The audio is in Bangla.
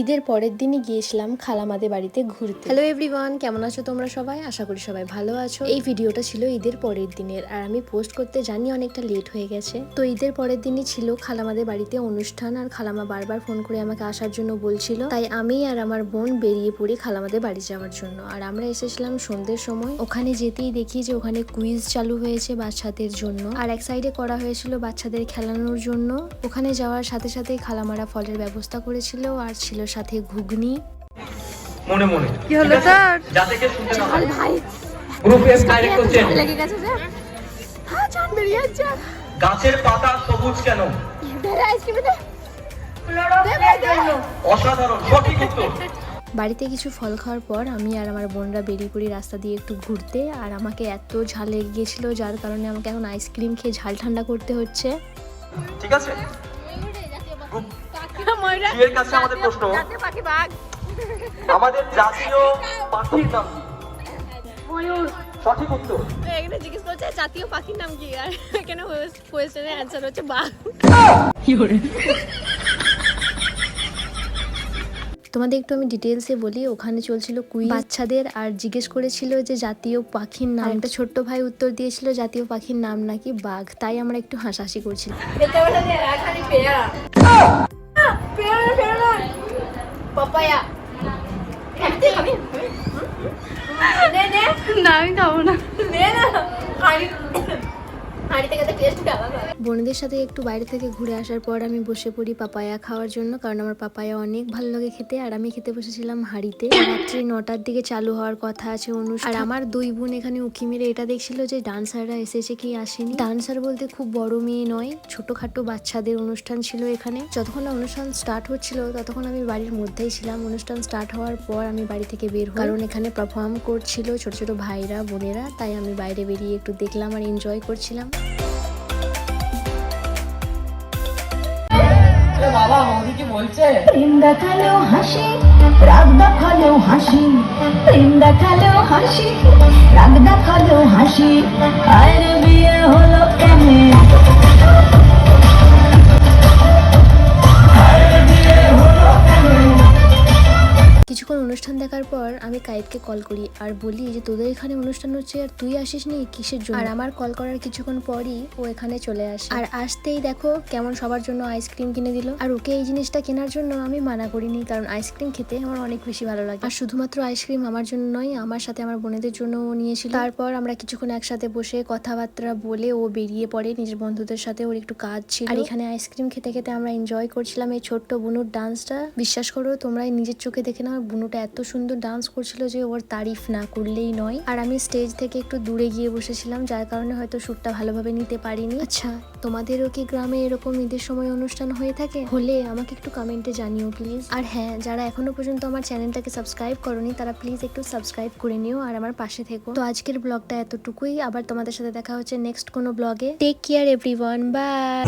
ঈদের পরের দিনই গিয়েছিলাম খালামাদের বাড়িতে ঘুরতে। হ্যালো এভরিওয়ান কেমন আছো তোমরা সবাই? আশা করি সবাই ভালো আছো। এই ভিডিওটা ছিল ঈদের পরের দিনের, আর আমি পোস্ট করতে জানি অনেকটা লেট হয়ে গেছে। তো ঈদের পরের দিনই ছিল খালামাদের বাড়িতে অনুষ্ঠান, আর খালামা বারবার ফোন করে আমাকে আসার জন্য বলছিল। তাই আমি আর আমার বোন বেরিয়ে পড়ি খালামাদের বাড়ি যাওয়ার জন্য। আর আমরা এসেছিলাম সন্ধ্যের সময়। ওখানে যেতেই দেখি যে ওখানে কুইজ চালু হয়েছে বাচ্চাদের জন্য। আর এক সাইডে করা হয়েছিল বাচ্চাদের খেলানোর জন্য। ওখানে যাওয়ার সাথে সাথেই খালামারা ফলের ব্যবস্থা করেছিল, আর ছিল সাথে ঘুগনি। মনে মনে। কি হলো স্যার? যাতে কে শুনতে না পায় গ্রুপ এফ ডাইরেক্ট হচ্ছেন লেগে গেছে যে হ্যাঁ চান বেরিয়ে যাচ্ছে গাছের পাতা সবুজ কেন? বেড়ে আইসক্রিমে দে অসাধারণ সঠিক উত্তর। বাড়িতে কিছু ফল খাওয়ার পর আমি আর আমার বোনরা বেরিয়ে পড়ি রাস্তা দিয়ে একটু ঘুরতে। আর আমাকে এত ঝাল লেগে গিয়েছিল যার কারণে আমাকে এখন আইসক্রিম খেয়ে ঝাল ঠান্ডা করতে হচ্ছে। ঠিক আছে? এর কাছে আমাদের প্রশ্ন। আমাদের জাতীয় পাখির নাম কি? সঠিক উত্তর। এখানে জিজ্ঞেস করছে জাতীয় পাখির নাম কি? আর এখানে কোয়েশ্চেনের অ্যান্সার হচ্ছে বাঘ। তোমাদের একটু আমি ডিটেলসে বলি। ওখানে চলছিল কুই বাচ্চাদের আর জিজ্ঞেস করেছিল যে জাতীয় পাখির নাম একটা ছোট্ট ভাই উত্তর দিয়েছিল জাতীয় পাখির নাম নাকি বাঘ? তাই আমরা একটু হাসাহাসি করছিলাম। പേരാണ് പേരാണ് പപ്പായ ഞാൻ കവണ നേന বোনদের সাথে একটু বাইরে থেকে ঘুরে আসার পর আমি বসে পড়ি পাপায়া খাওয়ার জন্য, কারণ আমার পাপায়া অনেক ভালো লাগে খেতে, আর আমি খেতে বসেছিলাম হাঁড়িতে। রাত্রি নটার দিকে চালু হওয়ার কথা আছে অনুষ্ঠান আর আমার দুই বোন এখানে উকি মেরে এটা দেখছিল যে ডান্সাররা এসেছে কি আসেনি। ডান্সার বলতে খুব বড় মেয়ে নয়, ছোটখাটো বাচ্চাদের অনুষ্ঠান ছিল এখানে। যতক্ষণ অনুষ্ঠান স্টার্ট হচ্ছিল, ততক্ষণ আমি বাড়ির মধ্যেই ছিলাম। অনুষ্ঠান স্টার্ট হওয়ার পর আমি বাড়ি থেকে বের হই। কারণ এখানে পারফর্ম করছিল ছোট ছোট ভাইরা, বোনেরা, তাই আমি বাইরে বেরিয়ে একটু দেখলাম আর এনজয় করছিলাম। প্রেম দেখালেও হাসি, রাগ দেখালেও হাসি, প্রেম দেখালেও হাসি, রাগ দেখালেও হাসি। আর বিয়ে হলো কেনে দেখার পর আমি কায়েবকে কল করি আর বলি যে, তোদের এখানে অনুষ্ঠান হচ্ছে আর তুই আসিস নি? কিসের জন্য? আর আমার কল করার কিছুক্ষণ পরই ও এখানে চলে আসে। আর আসতেই দেখো কেমন সবার জন্য আইসক্রিম কিনে দিল। আর ওকে এই জিনিসটা কেনার জন্য আমি মানা করিনি, কারণ আইসক্রিম খেতে আমার অনেক বেশি ভালো লাগে। আর শুধুমাত্র আইসক্রিম আমার জন্য নয়, আমার সাথে আমার বোনেদের জন্য নিয়েছিল। তারপর আমরা কিছুক্ষণ একসাথে বসে কথাবার্তা বলে ও বেরিয়ে পড়ে নিজের বন্ধুদের সাথে, ওর একটু কাজ ছিল। আর এখানে আইসক্রিম খেতে খেতে আমরা এনজয় করছিলাম এই ছোট্ট বুনুর ডান্সটা বিশ্বাস করো তোমরা নিজের চোখে দেখে নাও, বুনুটা এত সুন্দর ডান্স করছিল যে ওর তারিফ না করলেই নয়। আর আমি স্টেজ থেকে একটু দূরে গিয়ে বসেছিলাম, যার কারণে হয়তো শ্যুটটা ভালোভাবে নিতে পারিনি। আচ্ছা তোমাদেরও কি গ্রামে এরকম ঈদের সময় অনুষ্ঠান হয়ে থাকে? হলে আমাকে একটু কমেন্টে জানিও প্লিজ আর হ্যাঁ যারা এখনও পর্যন্ত আমার চ্যানেলটাকে সাবস্ক্রাইব করনি, তারা প্লিজ একটু সাবস্ক্রাইব করে নিও আর আমার পাশে থেকো। তো আজকের ব্লগটা এতটুকুই। আবার তোমাদের সাথে দেখা হচ্ছে নেক্সট কোনো ব্লগে টেক কেয়ার এভরিওয়ান বাই